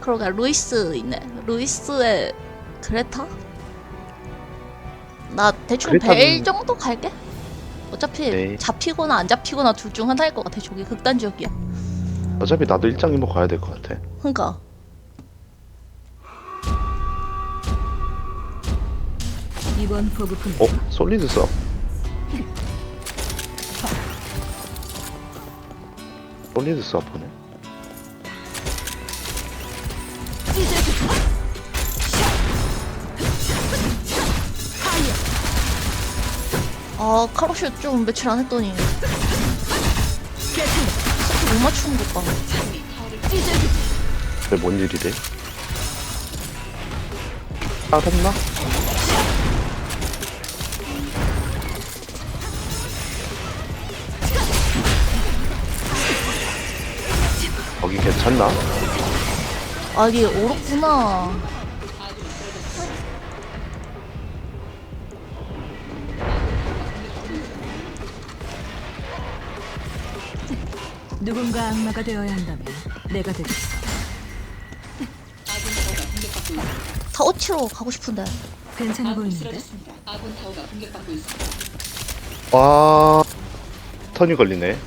그러게 루이스 있네. 루이스의 그레타? 나 대충 그레타는- 벨 정도 갈게. 어차피 네. 잡히거나 안 잡히거나 둘 중 하나일 것 같아. 저기 극단적이야. 어차피 나도 일장 이모 가야 될 것 같아. 그러니까 이번 보급품 어? 솔리드 써. 솔리드 써 보네. 아 카로슈 좀 며칠 안 했더니 스킬 못 맞추는 것 봐. 왜뭔 일이래? 알았나? 거기 괜찮나? 아 이게 어렵구나. 누군가 악마가 되어야 한다면 내가 되겠어. 타오치로 가고 싶은데 괜찮아 보이는데? 와 턴이 걸리네.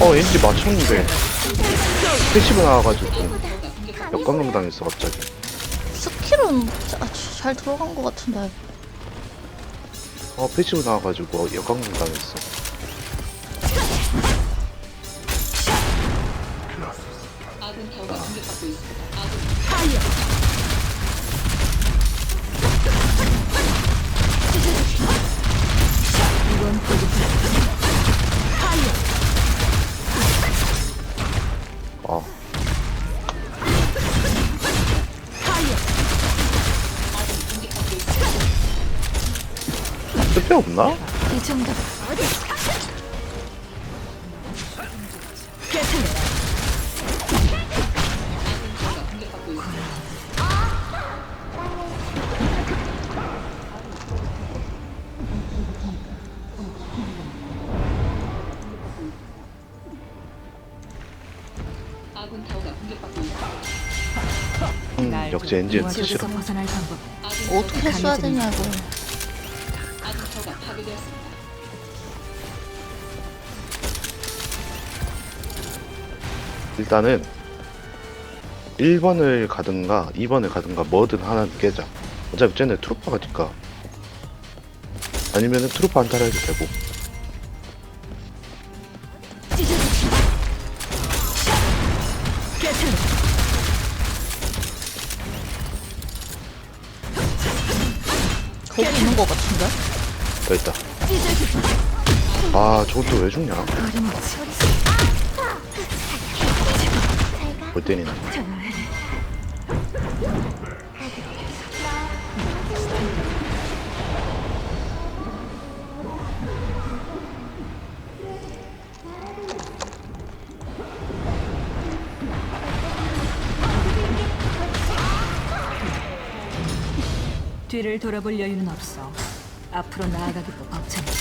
어 왠지 맞췄는데 패시브 나와가지고 역광강 당했어 갑자기. 스킬은 자- 잘 들어간 것 같은데. 어 패시브 나와가지고 역광강 당했어. 이번 없나? 이 정도. 음, 역시 엔진 방법. 어떻게 써야 되냐고. 일단은 1번을 가든가 2번을 가든가 뭐든 하나는 깨자. 어차피 쟤네 트루퍼 가니까. 아니면은 트루퍼 안타라 해도 되고. 거기 있는 것 같은데? 더 있다. 아, 또왜 죽냐? 볼 때리네. 뒤를 돌아볼 여유는 없어. 앞으로 나아가기도 벅차니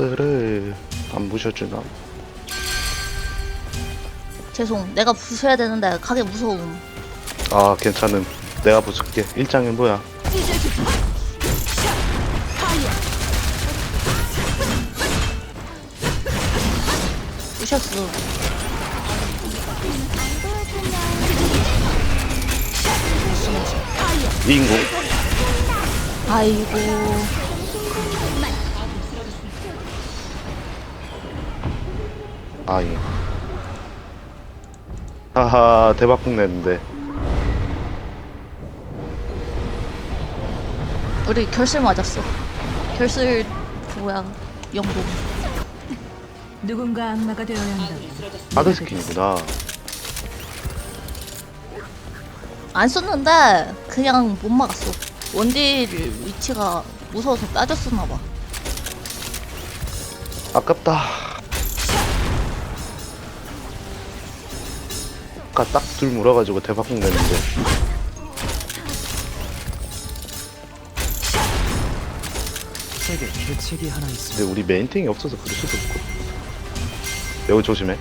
까. 스를 안 부셔주나? 죄송, 내가 부숴야 되는데 가게 무서움. 아, 괜찮음. 내가 부술게. 일장은 뭐야? 부셨어. 이인공. 아이고. 아이. 하하, 대박풍 냈는데. 우리 결슬 맞았어. 결슬 뭐야? 영동. 누군가 악마가 되어야 한다면 하드 스킨이구나. 안 썼는데 그냥 못 막았어. 원딜 위치가 무서워서 따졌었나 봐. 아깝다. 아까 딱 둘 물어가지고 대박공 냈는데. 세계 대책이 하나 있습니다. 근데 우리 메인탱이 없어서 그럴 수도 있고. 매우 조심해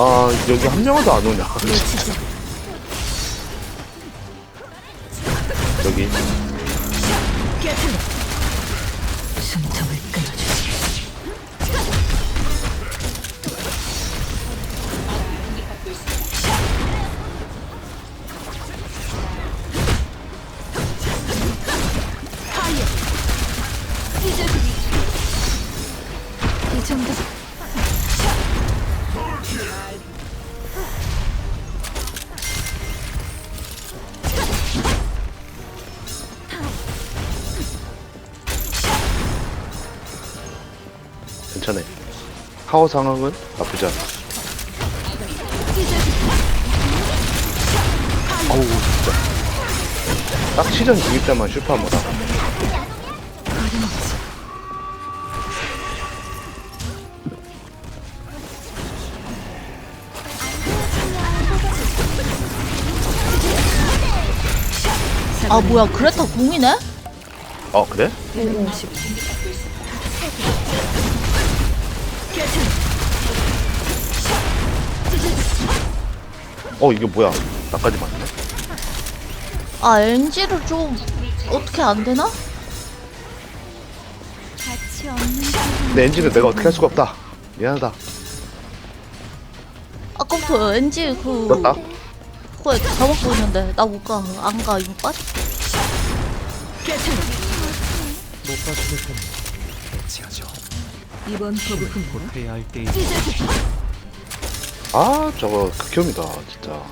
아 여기 한 명도 안 오냐 여기 숨통을 끊어주지. 이 하워 상황은 나쁘지 않아 어우 진짜 딱 시전 중일 때만 슈퍼하면 나 어림없지. 아 뭐야 그레타 공이네? 어 그래? 일곱십. 어 이게 뭐야 나까지 맞네 아 NG를 좀 어떻게 안 되나? 근데 엔진은 내가 어떻게 할 수가 없다 미안하다 아까부터 NG 그 그렇다 그거에 가먹고 있는데 나 못 가. 안 가. 이거 빠져. 못 텐데 대체하죠. 이번 할 때이 아 저거 극혐이다 진짜.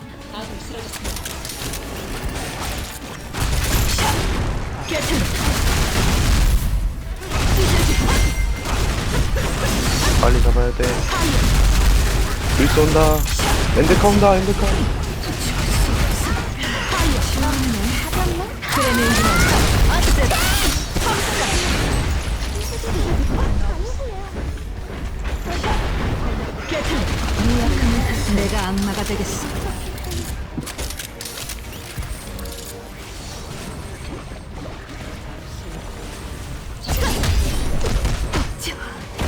빨리 잡아야 돼. 루이스 온다. 엔데카 온다 엔데카. 내 가 악마가 되겠어.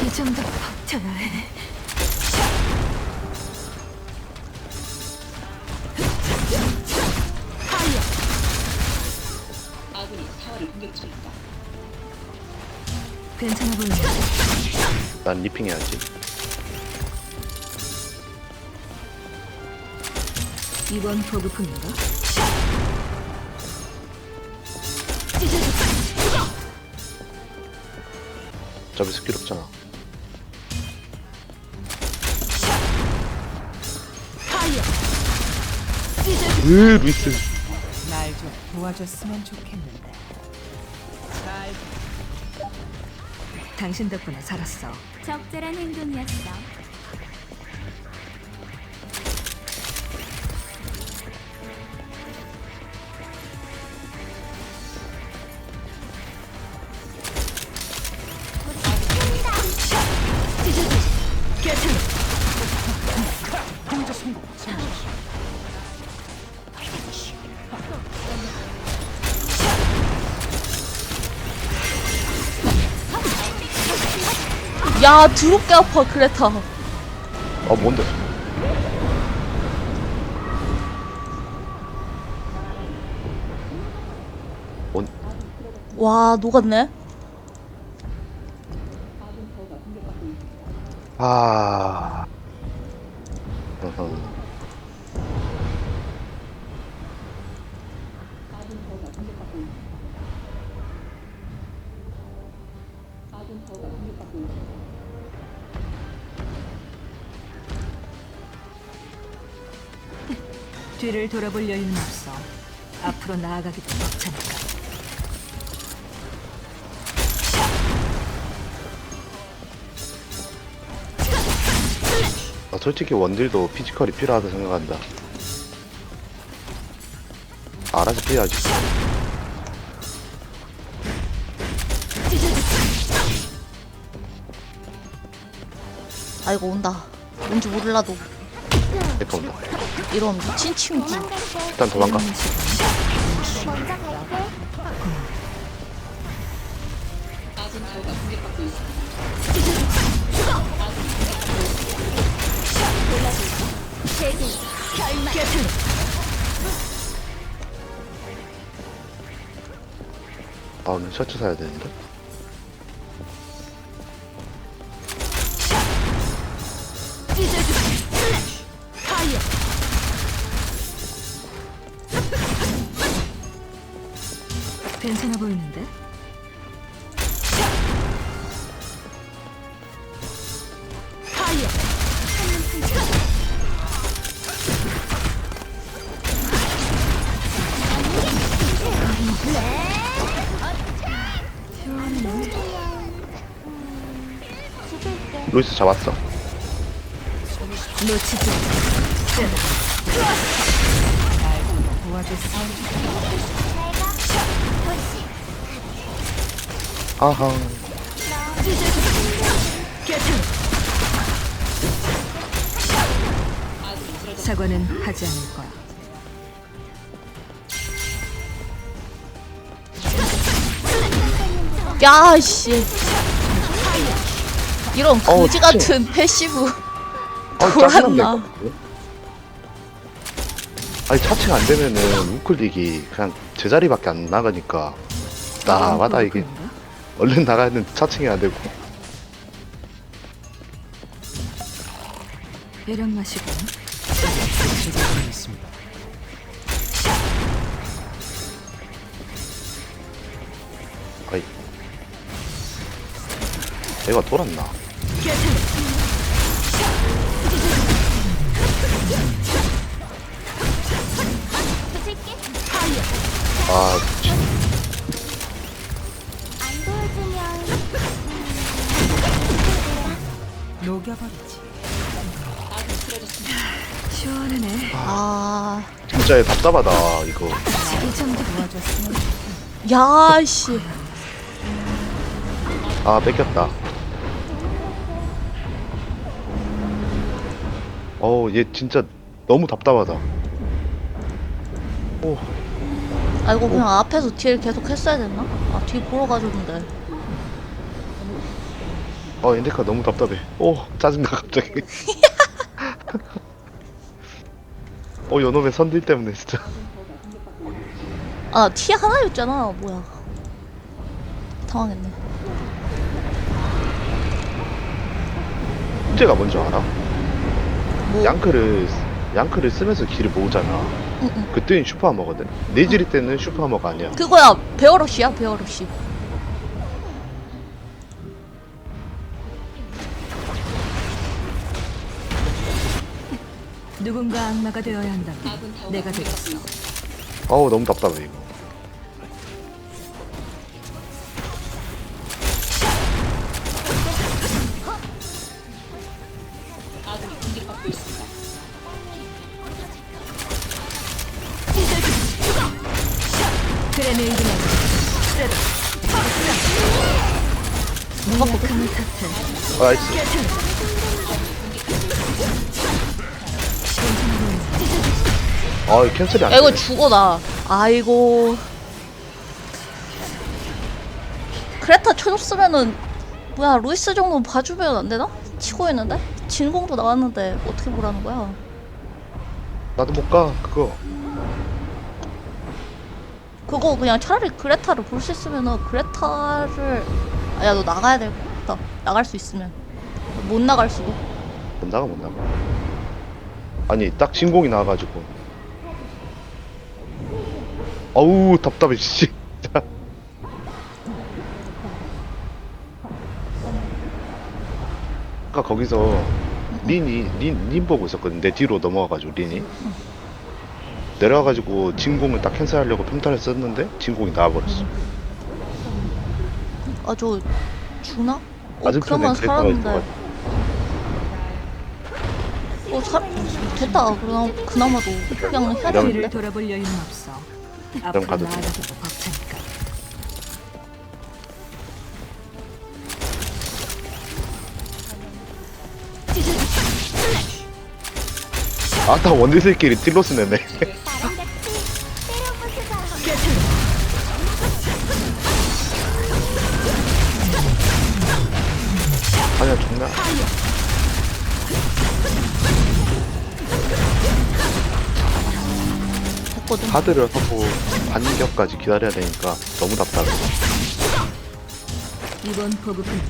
이 정도 버텨야 해. 괜찮아 보인다. 난 리핑 해야지 이번 보급품인가? 어차피 스킬 없잖아 으 루이스 날 좀 도와줬으면 좋겠는데. 당신 덕분에 살았어. 적절한 행동이었어. 야 드럽게 아파 그레타. 어 뭔데 뭔 와 녹았네. 아. 어허. 뒤를 돌아볼 여유는 없어. 앞으로 나아가기도 벅차니까. 나 솔직히 원딜도 피지컬이 필요하다 생각한다. 알아서 피해야지. 아이고 온다. 뭔지 몰라도 내가 온다. 이런 미친 친구. 일단 도망가. 아, 오늘 셔츠 사야 되는데? 괜찮아 보이는데? 로이스 잡았어. 놓치지 도와줬으면 아하. 사과는 하지 않을 거야. 야 씨. 이런 거지 같은 패시브. 아, 돌았나? 짜증난다. 이거. 아니 차칭 안 되면은 우클릭이 그냥 제자리밖에 안 나가니까 나마다 이게? 얼른 나가는 차칭이 안 되고 해체가 하나 있습니다. 아이 내가 돌았나 아 씨. 안 도와주면 녹여버리지. 시원하네. 아. 진짜 답답하다 이거 이 정도 도와줬으면 야 씨. 아 뺏겼다 어우 얘 진짜 너무 답답하다 오 아이고 그냥 앞에서 딜 계속 했어야 됐나? 아뒤 보러 가줬는데. 어, 엔데카 너무 답답해. 오, 짜증나, 갑자기. 어, 요놈의 선딜 때문에, 진짜. 아 티 하나였잖아. 뭐야. 당황했네. 문제가 뭔지 알아? 뭐? 양크를, 양크를 쓰면서 길을 모으잖아. 응, 응. 그때는 슈퍼하머거든. 네지리 때는 슈퍼하머가 아니야. 그거야 베어러시야 베어러시. 누군가 악마가 되어야 한다면 내가 되겠어. 어우, 너무 답답해, 이거. 누가 약함을 탓해. 아, 나이스. 아, 이거 캔슬이 안야 이거. 죽어 나. 아이고. 크레타 쳐줬으면은 뭐야 루이스 정도 봐주면 안 되나? 치고 있는데 진공도 나왔는데 어떻게 보라는 거야? 나도 못 가, 그거. 그거 그냥 차라리 그레타를 볼 수 있으면은 그레타를 아 야 너 나가야 될 것 같다. 나갈 수 있으면 못 나갈 수도. 못 나가, 못 나가. 아니, 딱 진공이 나와가지고. 어우, 답답해, 씨. 아까 거기서 린이, 린, 린 보고 있었거든. 내 뒤로 넘어와가지고, 린이. 내려와가지고 진공을 딱 캔슬하려고 평타를 썼는데 진공이 나와버렸어. 아저 죽나? 어 그러면 그랬다가 살았는데. 있어가지고. 어, 사, 됐다. 그냥 그나마도 그냥 해야 되는데. 뒤를 돌아볼 여유는 없어. 그럼 앞으로 가도 돼. 나아가기도 아나 원딜들끼리 딜로스 내네. 아니야 정말 됐거든. 카드를 하고 반격까지 기다려야 되니까 너무 답답해. 이번 보급은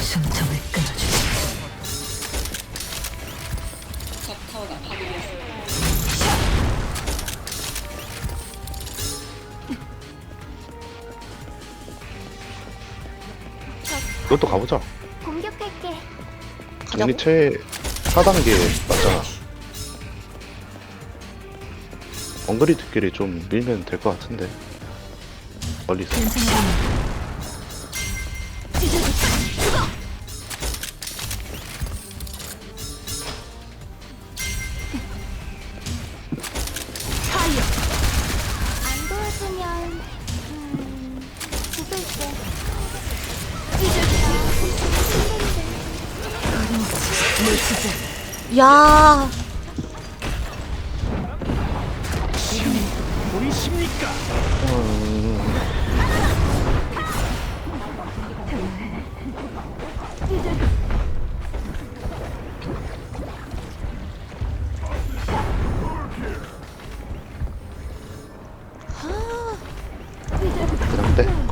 숨통을 끊어주지. 이것도 가보자 공격할게. 가자고. 정리 최 4단계 맞잖아 엉거리들끼리 좀 밀면 될 것 같은데 멀리서. 야,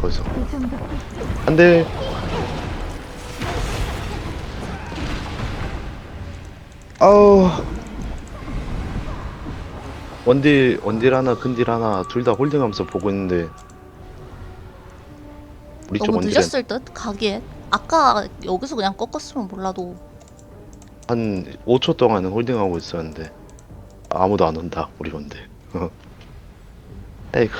거기서. 안돼. 아우. 원딜 원딜 하나 근딜 하나 둘 다 홀딩하면서 보고 있는데. 우리 쪽 너무 원딜은 늦었을 듯 가기에. 아까 여기서 그냥 꺾었으면 몰라도. 한 5초 동안은 홀딩하고 있었는데 아무도 안 온다 우리 원딜. 에이구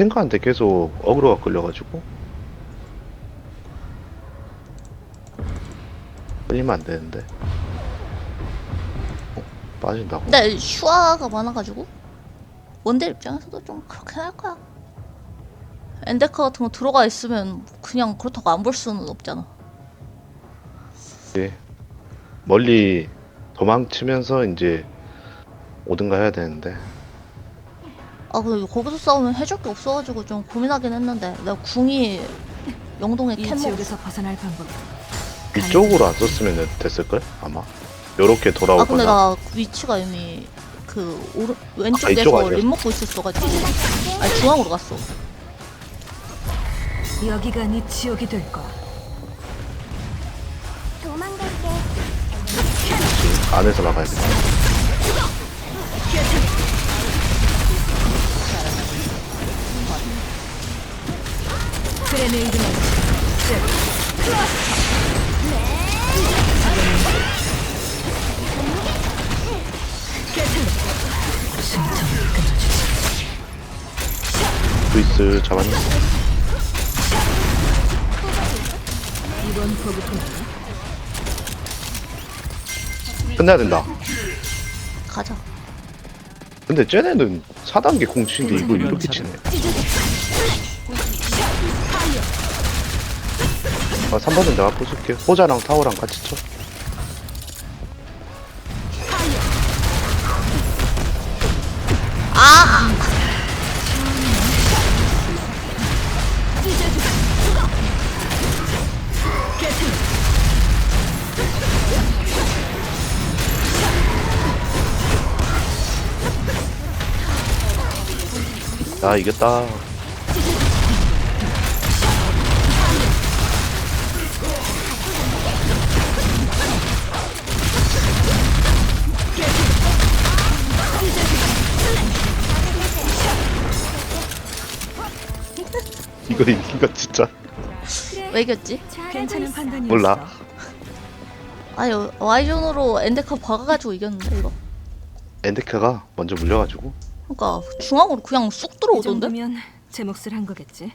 탱커한테 계속 어그로가 끌려가지고 끌리면 안 되는데 어, 빠진다고 근데 슈아가 많아가지고 원딜 입장에서도 좀 그렇게 할 거야. 엔데카 같은 거 들어가 있으면 그냥 그렇다고 안 볼 수는 없잖아. 예. 멀리 도망치면서 이제 오든가 해야 되는데 아 근데 거기서 싸우면 해줄 게 없어가지고 좀 고민하긴 했는데 내가 궁이 영동에 이 캔 먹. 지역에서 벗어날 방법. 이쪽으로 안 썼으면 됐을걸 아마 요렇게 아 근데 돌아오거나 나 위치가 이미 그 오른 아, 이쪽 왼쪽에서 아니야? 림 먹고 있었어가지고 아니 중앙으로 갔어. 여기가 네 지옥이 될 거야. 도망갈게. 안에서 막아야겠 그레네이드는 루이스 잡았니? 이번 끝내야 된다 가자. 근데 쟤네는 4단계 공치인데 이걸 이렇게 치네 아 3번은 내가 부술게. 호자랑 타워랑 같이 쳐. 아! 야 이겼다 이거 이긴 거 진짜 왜 이겼지? 괜찮은 판단이었어. 몰라. 아니 Y존으로 엔데카 박아가지고 이겼는데 이거 엔데크가 먼저 물려가지고 그러니까 중앙으로 그냥 쑥 이 들어오던데? 정도면 제 몫을 한 거겠지.